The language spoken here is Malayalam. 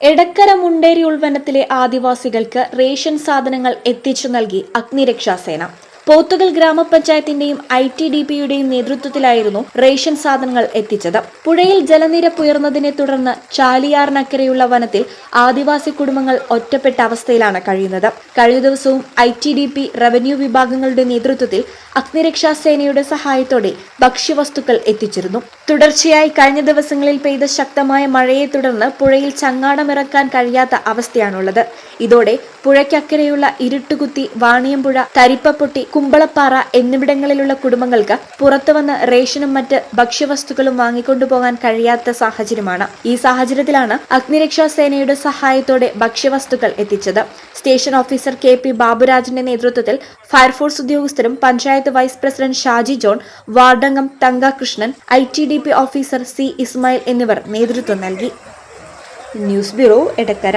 എടക്കര മുണ്ടേരി ഉൾവനത്തിലെ ആദിവാസികൾക്ക് റേഷൻ സാധനങ്ങൾ എത്തിച്ചു നൽകി അഗ്നിരക്ഷാസേന. പോത്തുകൽ ഗ്രാമപഞ്ചായത്തിന്റെയും ഐ ടി ഡി പിയുടെയും നേതൃത്വത്തിലായിരുന്നു റേഷൻ സാധനങ്ങൾ എത്തിച്ചത്. പുഴയിൽ ജലനിരപ്പ് ഉയർന്നതിനെ തുടർന്ന് ചാലിയാറിനക്കരയുള്ള വനത്തിൽ ആദിവാസി കുടുംബങ്ങൾ ഒറ്റപ്പെട്ട അവസ്ഥയിലാണ് കഴിയുന്നത്. കഴിഞ്ഞ ദിവസവും I T D P revenue വിഭാഗങ്ങളുടെ നേതൃത്വത്തിൽ അഗ്നിരക്ഷാ സേനയുടെ സഹായത്തോടെ ഭക്ഷ്യവസ്തുക്കൾ എത്തിച്ചിരുന്നു. തുടർച്ചയായി കഴിഞ്ഞ ദിവസങ്ങളിൽ പെയ്ത ശക്തമായ മഴയെ തുടർന്ന് പുഴയിൽ ചങ്ങാടമിറക്കാൻ കഴിയാത്ത അവസ്ഥയാണുള്ളത്. ഇതോടെ പുഴയ്ക്കക്കരയുള്ള ഇരുട്ടുകുത്തി വാണിയമ്പുഴ തരിപ്പപ്പൊട്ടി കുമ്പളപ്പാറ എന്നിവിടങ്ങളിലുള്ള കുടുംബങ്ങൾക്ക് പുറത്തുവന്ന് റേഷനും മറ്റ് ഭക്ഷ്യവസ്തുക്കളും വാങ്ങിക്കൊണ്ടുപോകാൻ കഴിയാത്ത സാഹചര്യമാണ്. ഈ സാഹചര്യത്തിലാണ് അഗ്നിരക്ഷാ സേനയുടെ സഹായത്തോടെ ഭക്ഷ്യവസ്തുക്കൾ എത്തിച്ചത്. സ്റ്റേഷൻ ഓഫീസർ കെ പി ബാബുരാജിന്റെ നേതൃത്വത്തിൽ ഫയർഫോഴ്സ് ഉദ്യോഗസ്ഥരും panchayat vice president Shaji John വാർഡംഗം Thanka Krishnan I T D P officer C Ismail എന്നിവർ നേതൃത്വം നൽകി. News bureau Edakkara.